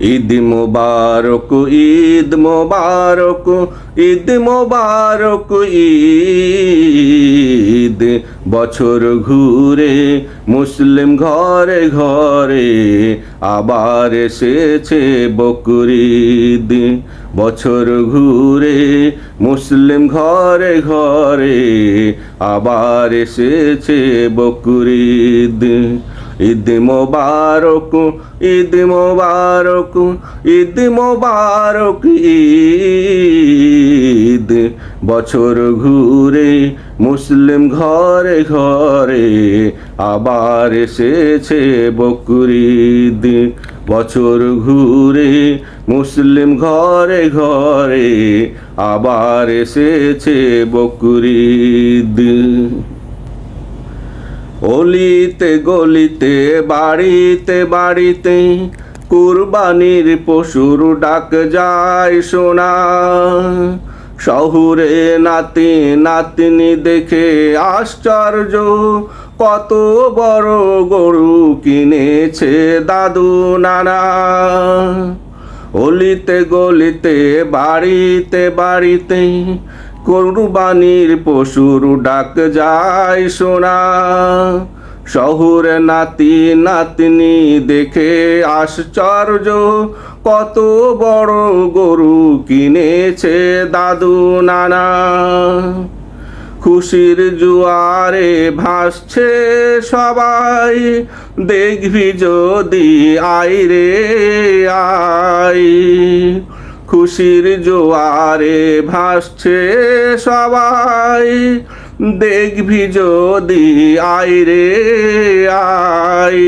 ঈদ মোবারক ঈদ মোবারক ঈদ মোবারক, ঈদ বছর ঘুরে মুসলিম ঘরে ঘরে আবার এসেছে বকরিদ বছর ঘুরে মুসলিম ঘরে ঘরে আবার এসেছে বকরিদ ঈদ মোবারক ঈদ মোবারক ঈদ মোবারক, ঈদ বছর ঘুরে মুসলিম ঘরে ঘরে আবার এসেছে বকরিদ বছর ঘুরে মুসলিম ঘরে ঘরে আবার এসেছে বকরিদ অলিতে গলিতে, বাড়িতে বাড়িতে কুরবানির পশুর ডাক যায় শোনা। শহুরে নাতি, নাতিনি দেখে আশ্চর্য, কত বড় গরু কিনেছে দাদু, নানা। অলিতে গলিতে, বাড়িতে বাড়িতে কোরবানির পশুর ডাক যায় শোনা। শহুরে নাতি নাতনি দেখে আশ্চর্য, কত বড় গরু কিনেছে দাদু নানা। খুশির জুয়ারে ভাসছে সবাই, দেখবি যদি আই রে আই। খুশির জোয়ারে ভাসছে সবাই। দেখবি যদি আই রে আই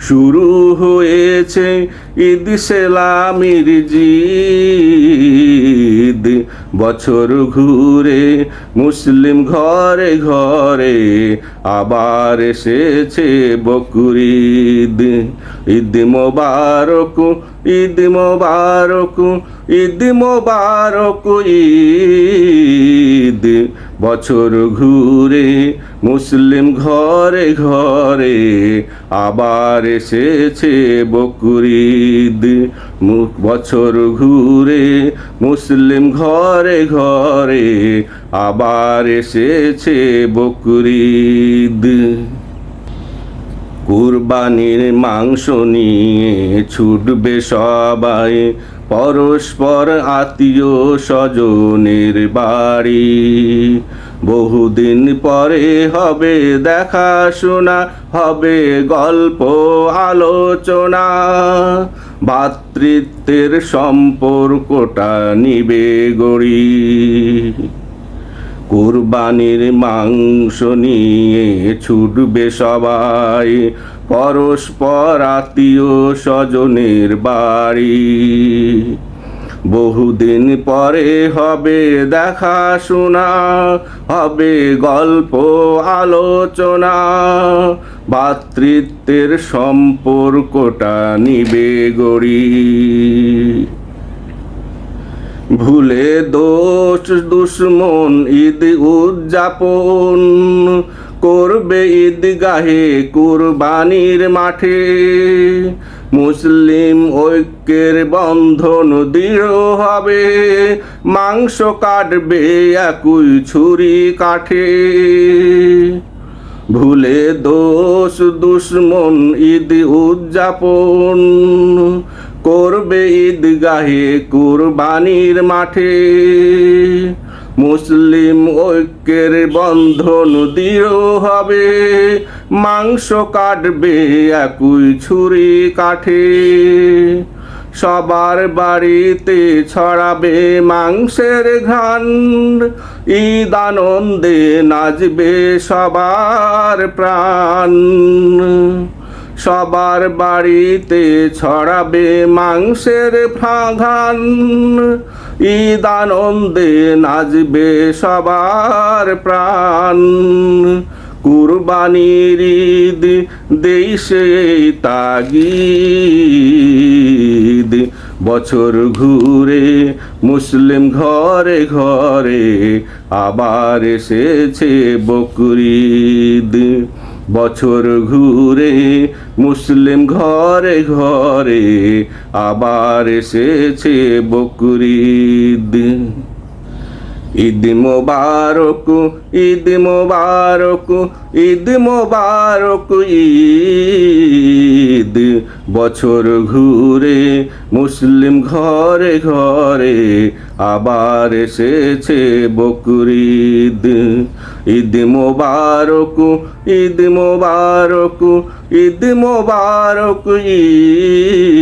শুরু হয়েছে ঈদ সেলামির জিদ। বছর ঘুরে মুসলিম ঘরে ঘরে আবার এসেছে বকুরিদ ঈদ মোবারক ঈদ মোবারক ঈদ মোবারক, ঈদ বছর ঘুরে মুসলিম ঘরে ঘরে আবার এসেছে বকুরিদ। মুখ বছর ঘুরে মুসলিম ঘরে ঘরে আবার এসেছে বকুরিদ। কুরবানির মাংস নিয়ে ছুটবে সবাই পরস্পর আত্মীয় স্বজনের বাড়ি। বহুদিন পরে হবে দেখা শোনা হবে গল্প আলোচনা। ভাতৃত্বের সম্পর্কটা নিবে গড়ি। কুরবানির মাংস নিয়ে ছুটবে সবাই। পরস্পর আত্মীয় স্বজনের বাড়ি। বহুদিন পরে হবে দেখাশোনা হবে গল্প, আলোচনা। ভাতৃত্বের সম্পর্কটা নিবে গড়ি। ভুলে দোষ দুশ্মন ঈদ উদযাপন করবে ঈদগাহে কুরবানির মাঠে। মুসলিম ঐক্যের বন্ধন দৃঢ় হবে, মাংস কাটবে একই ছুরি কাঠে। ভুলে দোষ দুশ্মন ঈদ উদযাপন করবে ঈদগাহে কুরবানির মাঠে। মুসলিম ঐক্যের বন্ধন দৃঢ় হবে। মাংস কাটবে একই ছুরি কাঠে। সবার বাড়িতে ছড়াবে মাংসের ঘ্রাণ। ঈদ আনন্দে নাচবে সবার প্রাণ। সবার বাড়িতে ছড়াবে মাংসের ফাঘান ঈদ আনন্দে নাচবে সবার প্রাণ। কুরবানির ঈদ দেশে তাগিদ। বছর ঘুরে মুসলিম ঘরে ঘরে আবার এসেছে বকরিদ। বছর ঘুরে মুসলিম ঘরে ঘরে আবার এসেছে বকরিদ। ঈদ মোবারক ঈদ মোবারক ঈদ মোবারক, ঈদ। বছর ঘুরে মুসলিম ঘরে ঘরে আবার এসেছে বকরিদ ঈদ মোবারক ঈদ মোবারক ঈদ মোবারক, ঈদ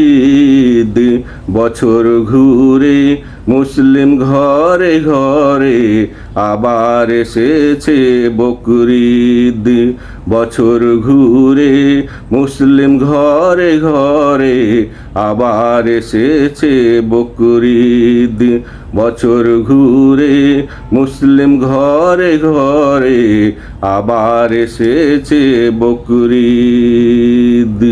বছর ঘুরে মুসলিম ঘরে ঘরে আবার এসেছে বকরিদ বছর ঘুরে মুসলিম ঘরে ঘরে আবার এসেছে বকরিদ বছর ঘুরে মুসলিম ঘরে ঘরে আবার এসেছে বকরিদ